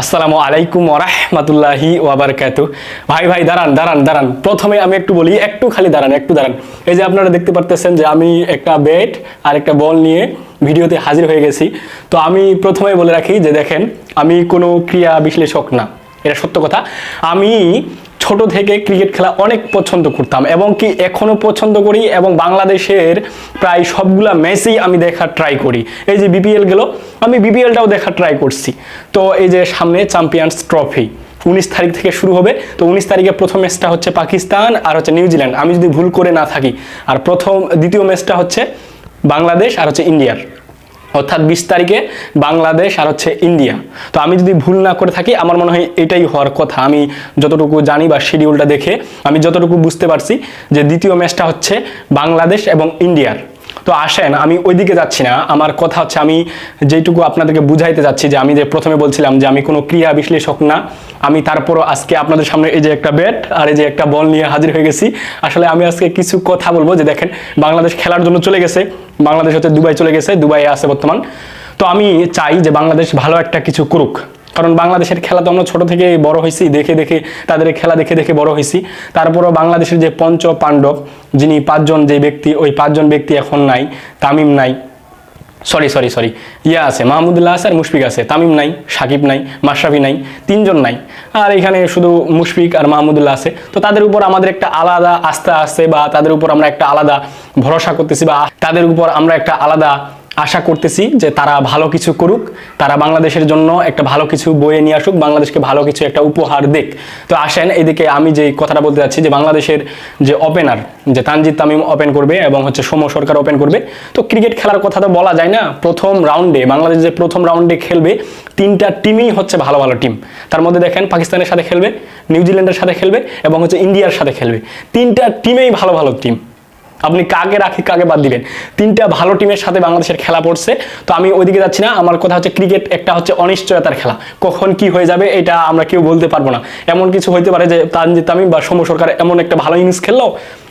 আসসালামু আলাইকুম ওরহমতুল্লাহি ওয়াবারকাতু ভাই ভাই, দাঁড়ান দাঁড়ান দাঁড়ান। প্রথমে আমি একটু বলি, একটু খালি দাঁড়ান, একটু দাঁড়ান। এই যে আপনারা দেখতে পারতেছেন যে আমি একটা ব্যাট আর একটা বল নিয়ে ভিডিওতে হাজির হয়ে গেছি। তো আমি প্রথমে বলে রাখি যে দেখেন, আমি কোনো ক্রিয়া বিশ্লেষক না। এটা সত্য কথা। আমি ছোট থেকে ক্রিকেট খেলা অনেক পছন্দ করতাম এবং কি এখনও পছন্দ করি এবং বাংলাদেশের প্রায় সবগুলা ম্যাচই আমি দেখার ট্রাই করি। এই যে বিপিএল গেল, আমি বিপিএলটাও দেখার ট্রাই করছি। তো এই যে সামনে চ্যাম্পিয়ন্স ট্রফি উনিশ তারিখ থেকে শুরু হবে। তো উনিশ তারিখে প্রথম ম্যাচটা হচ্ছে পাকিস্তান আর হচ্ছে নিউজিল্যান্ড আমি যদি ভুল করে না থাকি, আর প্রথম, দ্বিতীয় ম্যাচটা হচ্ছে বাংলাদেশ আর হচ্ছে ইন্ডিয়ার। অর্থাৎ বিশ তারিখে বাংলাদেশ আর হচ্ছে ইন্ডিয়া। তো আমি যদি ভুল না করে থাকি, আমার মনে হয় এটাই হওয়ার কথা। আমি যতটুকু জানি বা শিডিউলটা দেখে, আমি যতটুকু বুঝতে পারছি যে দ্বিতীয় ম্যাচটা হচ্ছে বাংলাদেশ এবং ইন্ডিয়ার। তো আসেন, আমি ওইদিকে যাচ্ছি না। আমার কথা হচ্ছে, আমি যেইটুকু আপনাদেরকে বুঝাইতে যাচ্ছি যে, আমি যে প্রথমে বলছিলাম যে, আমি কোনো ক্রিয়া বিশ্লেষক না। আমি তারপরও আজকে আপনাদের সামনে এই যে একটা ব্যাট আর এই যে একটা বল নিয়ে হাজির হয়ে গেছি। আসলে আমি আজকে কিছু কথা বলব যে, দেখেন, বাংলাদেশ খেলার জন্য চলে গেছে। বাংলাদেশ হচ্ছে দুবাই চলে গেছে, দুবাই আছে বর্তমান। তো আমি চাই যে, বাংলাদেশ ভালো একটা কিছু করুক। কারণ বাংলাদেশের খেলা তো আমরা ছোট থেকে বড় হয়েছি, দেখে দেখে, তাদের খেলা দেখে দেখে বড় হয়েছি। তারপরও বাংলাদেশের যে পঞ্চ পাণ্ডব, যিনি পাঁচজন যে ব্যক্তি, ওই পাঁচজন ব্যক্তি এখন নাই, তামিম নাই। সরি সরি সরি, ইয়া আছে, মাহমুদুল্লাহ আছে আর মুশফিক আছে। তামিম নাই, সাকিব নাই, মাশরাফি নাই, তিনজন নাই। আর এখানে শুধু মুশফিক আর মাহমুদুল্লাহ আছে। তো তাদের উপর আমাদের একটা আলাদা আস্থা আছে বা তাদের উপর আমরা একটা আলাদা ভরসা করতেছি বা তাদের উপর আমরা একটা আলাদা আশা করতেছি যে তারা ভালো কিছু করুক, তারা বাংলাদেশের জন্য একটা ভালো কিছু বয়ে নিয়ে আসুক, বাংলাদেশকে ভালো কিছু একটা উপহার দেখ তো আসেন, এদিকে আমি যে কথাটা বলতে যাচ্ছি যে বাংলাদেশের যে ওপেনার যে তানজিদ তামিম ওপেন করবে এবং হচ্ছে সৌম্য সরকার ওপেন করবে। তো ক্রিকেট খেলার কথা তো বলা যায় না, প্রথম রাউন্ডে বাংলাদেশ যে প্রথম রাউন্ডে খেলবে, তিনটা টিমই হচ্ছে ভালো ভালো টিম তার মধ্যে দেখেন পাকিস্তানের সাথে খেলবে, নিউজিল্যান্ডের সাথে খেলবে এবং হচ্ছে ইন্ডিয়ার সাথে খেলবে। তিনটা টিমেই ভালো ভালো টিম আপনি কাকে রাখি, কাকে বাদ দিবেন? তিনটা ভালো টিমের সাথে বাংলাদেশের খেলা পড়ছে। তো আমি ওইদিকে যাচ্ছি না। আমার কথা হচ্ছে ক্রিকেট একটা হচ্ছে অনিশ্চয়তার খেলা। কখন কি হয়ে যাবে এটা আমরা কেউ বলতে পারব না। এমন কিছু হইতে পারে যে তানজিদ তামিম বা সৌম্য সরকার এমন একটা ভালো ইনিংস খেললো,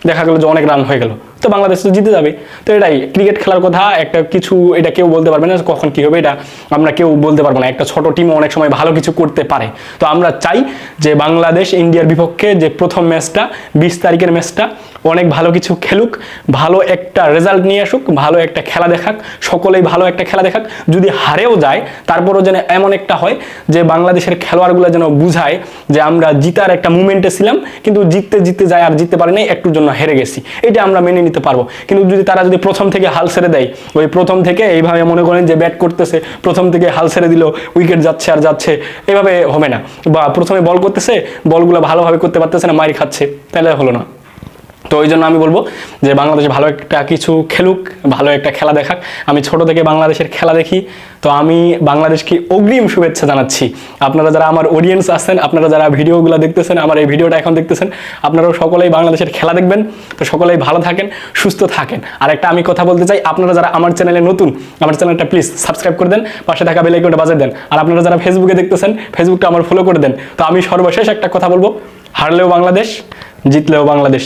দেখা গেলো যে অনেক রান হয়ে গেল। তো বাংলাদেশ তো জিতে যাবে। তো এটাই ক্রিকেট খেলার কথা, একটা কিছু এটা কেউ বলতে পারবে না কখন কি হবে, এটা আমরা কেউ বলতে পারব না। একটা ছোট টিমও অনেক সময় ভালো কিছু করতে পারে। তো আমরা চাই যে বাংলাদেশ ইন্ডিয়ার বিপক্ষে যে প্রথম ম্যাচটা, বিশ তারিখের ম্যাচটা, অনেক ভালো কিছু খেলুক, ভালো একটা রেজাল্ট নিয়ে আসুক, ভালো একটা খেলা দেখাক, সকলেই ভালো একটা খেলা দেখাক। যদি হারেও যায়, তারপরও যেন এমন একটা হয় যে বাংলাদেশের খেলোয়াড়গুলো যেন বুঝায় যে আমরা জিতার একটা মুভমেন্টে ছিলাম, কিন্তু জিততে জিততে যায় আর জিততে পারি নাই একটুর জন্য হেরে গেছি। এটা আমরা মেনে নিতে পারব। কিন্তু যদি তারা যদি প্রথম থেকে হাল ছেড়ে দেয়, ওই প্রথম থেকে এইভাবে মনে করেন যে ব্যাট করতেছে, প্রথম থেকে হাল ছেড়ে দিল উইকেট যাচ্ছে আর যাচ্ছে, এভাবে হবে না। বা প্রথমে বল করতেছে বলগুলো ভালোভাবে করতে পারতেছে না, মারি খাচ্ছে, তাহলে হলো না। তো ওই জন্য আমি বলব যে বাংলাদেশ ভালো একটা কিছু খেলুক, ভালো একটা খেলা দেখাক। আমি ছোট থেকে বাংলাদেশের খেলা দেখি, তো আমি বাংলাদেশকে অগ্রিম শুভেচ্ছা জানাচ্ছি। আপনারা যারা আমার অডিয়েন্স আছেন, আপনারা যারা ভিডিওগুলো দেখতেছেন, আমার এই ভিডিওটা এখন দেখতেছেন, আপনারাও সকলেই বাংলাদেশের খেলা দেখবেন। তো সকলেই ভালো থাকেন, সুস্থ থাকেন। আর একটা আমি কথা বলতে চাই, আপনারা যারা আমার চ্যানেলে নতুন, আমার চ্যানেলটা প্লিজ সাবস্ক্রাইব করে দেন, পাশে থাকা বেলাইকনটা বাজিয়ে দেন। আর আপনারা যারা ফেসবুকে দেখতেছেন ফেসবুকটা আমার ফলো করে দেন। তো আমি সর্বশেষ একটা কথা বলব, হারলেও বাংলাদেশ, জিতলেও বাংলাদেশ।